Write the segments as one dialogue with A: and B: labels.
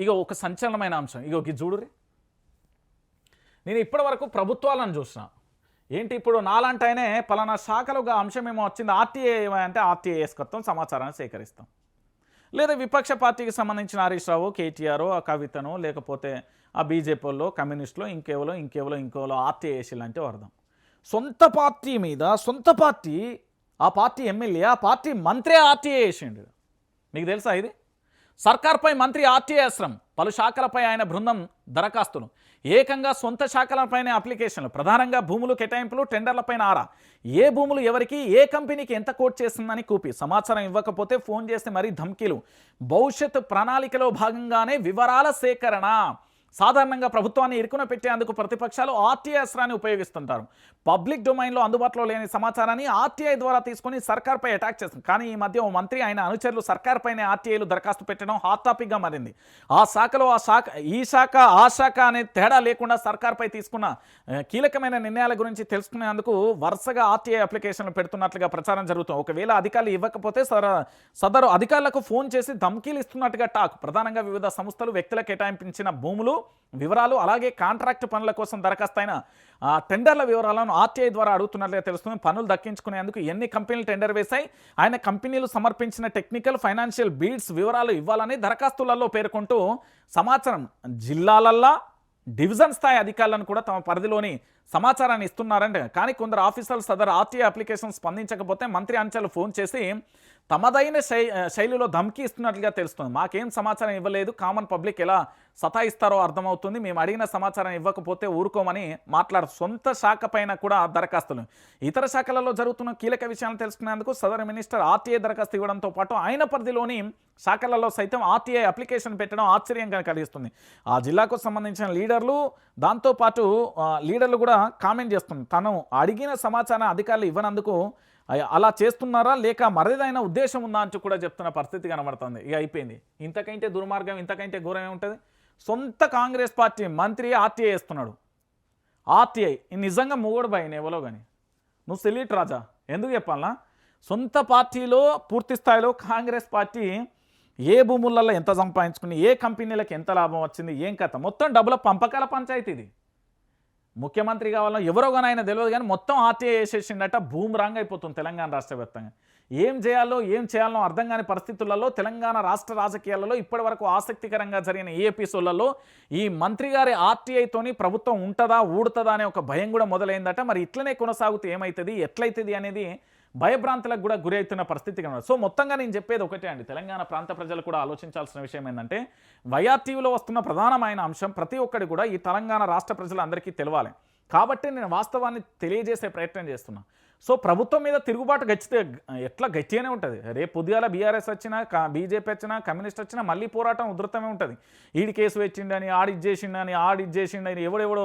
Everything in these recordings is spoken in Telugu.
A: ఇక ఒక సంచలనమైన అంశం. ఇక ఒక చూడురే నేను ఇప్పటి వరకు ప్రభుత్వాలను చూసిన. ఏంటి ఇప్పుడు నాలాంటి ఆయనే పలానా శాఖలో ఒక అంశం ఏమో వచ్చింది ఆర్టీఏ అంటే ఆర్టీఏ వేసుకొస్తాం సమాచారాన్ని సేకరిస్తాం. లేదా విపక్ష పార్టీకి సంబంధించిన హరీష్ రావు కేటీఆర్ ఆ కవితను లేకపోతే ఆ బీజేపీ వాళ్ళు కమ్యూనిస్టులు ఇంకేవలో ఇంకేవలో ఇంకోలో ఆర్టీఏ అంటే వరదాం సొంత పార్టీ మీద సొంత పార్టీ ఆ పార్టీ ఎమ్మెల్యే ఆ పార్టీ మంత్రి ఆర్టీఏ వేసిండు. మీకు తెలుసా ఇది? సర్కార్పై మంత్రి ఆర్టీఐ అవసరం పలు శాఖలపై ఆయన బృందం దరఖాస్తులు. ఏకంగా సొంత శాఖలపైనే అప్లికేషన్లు. ప్రధానంగా భూములు కేటాయింపులు టెండర్లపైన ఆరా. ఏ భూములు ఎవరికి ఏ కంపెనీకి ఎంత కోట్ చేస్తుందని కూపి. సమాచారం ఇవ్వకపోతే ఫోన్ చేస్తే మరీ ధమ్కీలు. భవిష్యత్ ప్రణాళికలో భాగంగానే వివరాల సేకరణ. సాధారణంగా ప్రభుత్వాన్ని ఇరుకున పెట్టేందుకు ప్రతిపక్షాలు ఆర్టీఐ అస్త్రాన్ని ఉపయోగిస్తుంటారు. పబ్లిక్ డొమైన్లో అందుబాటులో లేని సమాచారాన్ని ఆర్టీఐ ద్వారా తీసుకొని సర్కార్పై అటాక్ చేస్తుంది. కానీ ఈ మధ్య ఓ మంత్రి ఆయన అనుచరులు సర్కార్పైనే ఆర్టీఐలు దరఖాస్తు పెట్టడం హాట్ టాపిక్గా మారింది. ఆ శాఖలో ఆ శాఖ ఈ శాఖ ఆ శాఖ అనే తేడా లేకుండా సర్కార్పై తీసుకున్న కీలకమైన నిర్ణయాల గురించి తెలుసుకునేందుకు వరుసగా ఆర్టీఐ అప్లికేషన్లు పెడుతున్నట్లుగా ప్రచారం జరుగుతుంది. ఒకవేళ అధికారులు ఇవ్వకపోతే సదరు అధికారులకు ఫోన్ చేసి ధమ్కీలు ఇస్తున్నట్టుగా టాక్. ప్రధానంగా వివిధ సంస్థలు వ్యక్తుల కేటాయించిన భూములు వివరాలు అలాగే కాంట్రాక్ట్ పనుల కోసం దరఖాస్తు అయిన టెండర్ల వివరాలను ఆర్టీఐ ద్వారా అడుగుతున్నట్లుగా తెలుస్తుంది. పనులు దక్కించుకునేందుకు ఎన్ని కంపెనీలు టెండర్ వేశాయి ఆయన కంపెనీలు సమర్పించిన టెక్నికల్ ఫైనాన్షియల్ బీడ్స్ వివరాలు ఇవ్వాలని దరఖాస్తులలో పేర్కొంటూ సమాచారం జిల్లాలల్లా డివిజన్ స్థాయి అధికారులను కూడా తమ పరిధిలోని సమాచారాన్ని ఇస్తున్నారంటే. కానీ కొందరు ఆఫీసర్లు సదరు ఆర్టీఐ అప్లికేషన్ స్పందించకపోతే మంత్రి అంచెలు ఫోన్ చేసి తమదైన శై శైలిలో ధమ్కి ఇస్తున్నట్లుగా తెలుస్తుంది. మాకేం సమాచారం ఇవ్వలేదు. కామన్ పబ్లిక్ ఎలా సతాయిస్తారో అర్థమవుతుంది. మేము అడిగిన సమాచారం ఇవ్వకపోతే ఊరుకోమని మాట్లాడు సొంత శాఖ పైన కూడా దరఖాస్తులు. ఇతర శాఖలలో జరుగుతున్న కీలక విషయాలను తెలుసుకునేందుకు సదర్ మినిస్టర్ ఆర్టీఐ దరఖాస్తు ఇవ్వడంతో పాటు ఆయన పరిధిలోని శాఖలలో సైతం ఆర్టీఐ అప్లికేషన్ పెట్టడం ఆశ్చర్యంగా కలిగిస్తుంది. ఆ జిల్లాకు సంబంధించిన లీడర్లు దాంతోపాటు లీడర్లు కూడా కామెంట్ చేస్తుంది తను అడిగిన సమాచారం అధికారులు ఇవ్వనందుకు అలా చేస్తున్నారా? లేక మరేదైనా ఉద్దేశం ఉందా అంటూ కూడా చెప్తున్న పరిస్థితి కనబడుతుంది. ఇక అయిపోయింది. ఇంతకంటే దుర్మార్గం ఇంతకంటే ఘోరం ఏముంటుంది సొంత కాంగ్రెస్ పార్టీ మంత్రి ఆర్టీఐ వేస్తున్నాడు ఆర్టీఐ నిజంగా మూగోడు భయ ఎవలో కానీ నువ్వు సెలీట్ రాజా. ఎందుకు చెప్పాలనా? సొంత పార్టీలో పూర్తి స్థాయిలో కాంగ్రెస్ పార్టీ ఏ భూములలో ఎంత సంపాదించుకుని ఏ కంపెనీలకు ఎంత లాభం వచ్చింది ఏం కథ? మొత్తం డబ్బుల పంపకాల పంచాయతీ ఇది. ముఖ్యమంత్రి కావాలన్నా ఎవరో కానీ ఆయన తెలియదు కానీ మొత్తం ఆర్టీఐ వేసేసిండట భూమరాంగ్ అయిపోతుంది తెలంగాణ రాష్ట్ర వ్యాప్తంగా. ఏం చేయాలో ఏం చేయాలో అర్థం కాని పరిస్థితులలో తెలంగాణ రాష్ట్ర రాజకీయాలలో ఇప్పటి వరకు ఆసక్తికరంగా జరిగిన ఈ ఎపిసోడ్లలో ఈ మంత్రి గారి ఆర్టీఐతోని ప్రభుత్వం ఉంటుందా ఊడుతుందా అనే ఒక భయం కూడా మొదలైందట. మరి ఇట్లనే కొనసాగుతూ ఏమవుతుంది ఎట్లయితుంది అనేది భయభ్రాంతులకు కూడా గురి అవుతున్న పరిస్థితి కనబడు సో మొత్తంగా నేను చెప్పేది ఒకటే అండి. తెలంగాణ ప్రాంత ప్రజలు కూడా ఆలోచించాల్సిన విషయం ఏంటంటే వైఆర్టీవీలో వస్తున్న ప్రధానమైన అంశం ప్రతి ఒక్కడి కూడా ఈ తెలంగాణ రాష్ట్ర ప్రజలందరికీ తెలవాలి. కాబట్టి నేను వాస్తవాన్ని తెలియజేసే ప్రయత్నం చేస్తున్నా. సో ప్రభుత్వం మీద తిరుగుబాటు గచ్చితే ఎట్లా గట్టిగానే ఉంటుంది. రేపు పొద్దుగాల బీఆర్ఎస్ వచ్చినా బీజేపీ వచ్చినా కమ్యూనిస్ట్ వచ్చినా మళ్ళీ పోరాటం ఉధృతమే ఉంటుంది. ఈడి కేసు వచ్చిండని ఆడి చేసిండని ఆడి చేసిండని ఎవడెవడో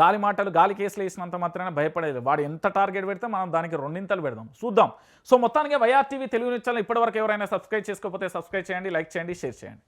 A: గాలి మాటలు గాలి కేసులు వేసినంత మాత్రమే భయపడేది. వాడు ఎంత టార్గెట్ పెడితే మనం దానికి రెండింతలు పెడదాం. చూద్దాం. సో మొత్తానికి వైఆర్టీవీ తెలుగు న్యూస్ ఛానల్ ఇప్పటివరకు ఎవరైనా సబ్స్క్రైబ్ చేసుకోకపోతే సబ్స్క్రైబ్ చేయండి లైక్ చేయండి షేర్ చేయండి.